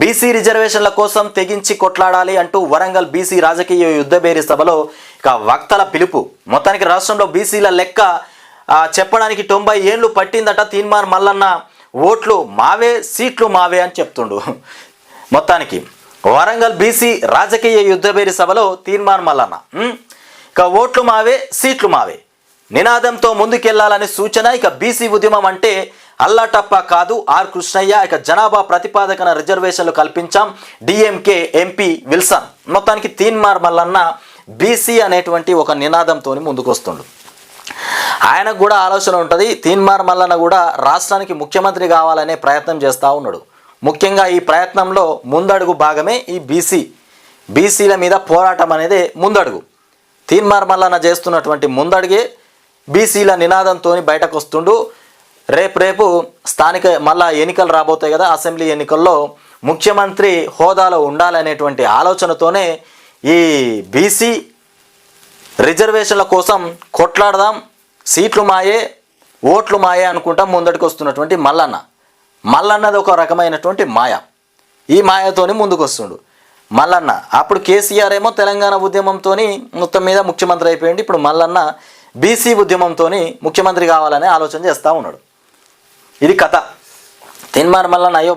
BC రిజర్వేషన్ల కోసం తెగించి కొట్లాడాలి అంటూ వరంగల్ బీసీ రాజకీయ యుద్ధబేరి సభలో ఇక వక్తల పిలుపు. మొత్తానికి రాష్ట్రంలో బీసీల లెక్క చెప్పడానికి తొంభై ఏళ్ళు పట్టిందట తీన్మార్ మల్లన్న. ఓట్లు మావే సీట్లు మావే అని చెప్తుండు. మొత్తానికి వరంగల్ బీసీ రాజకీయ యుద్ధబేరి సభలో తీన్మార్ మల్లన్న. ఇక ఓట్లు మావే సీట్లు మావే. నినాదంతో ముందుకెళ్ళాలనే సూచన ఇక బీసీ ఉద్యమం అంటే అల్లాటప్ప కాదు ఆర్ కృష్ణయ్య. ఇక జనాభా ప్రతిపాదకన రిజర్వేషన్లు కల్పించాం. DMK MP Wilson. మొత్తానికి తీన్మార్ మల్లన్న బీసీ అనేటువంటి ఒక నినాదంతో ముందుకొస్తుండు. ఆయనకు కూడా ఆలోచన ఉంటుంది తీన్మార్ మల్లన్న కూడా రాష్ట్రానికి ముఖ్యమంత్రి కావాలనే ప్రయత్నం చేస్తూ ఉన్నాడు. ముఖ్యంగా ఈ ప్రయత్నంలో ముందడుగు భాగమే ఈ బీసీ బీసీల మీద పోరాటం అనేది ముందడుగు. తీన్మార్ మల్లన్న చేస్తున్నటువంటి ముందడుగే బీసీల నినాదంతో బయటకు వస్తుండు రేపు రేపు స్థానిక మళ్ళా ఎన్నికలు రాబోతాయి కదా అసెంబ్లీ ఎన్నికల్లో ముఖ్యమంత్రి హోదాలో ఉండాలనేటువంటి ఆలోచనతోనే ఈ బీసీ రిజర్వేషన్ల కోసం కొట్లాడదాం సీట్లు మాయే ఓట్లు మాయే అనుకుంటా ముందటికి వస్తున్నటువంటి మల్లన్న. మల్లన్నది ఒక రకమైనటువంటి మాయ. ఈ మాయతోని ముందుకు వస్తుండు మల్లన్న అప్పుడు కేసీఆర్ ఏమో తెలంగాణ ఉద్యమంతో మొత్తం మీద ముఖ్యమంత్రి అయిపోయింది ఇప్పుడు మల్లన్న బీసీ ఉద్యమంతో ముఖ్యమంత్రి కావాలనే ఆలోచన చేస్తూ ఉన్నాడు. ఇది కథ. తిన్మార్ మల్లన్న అయ్యో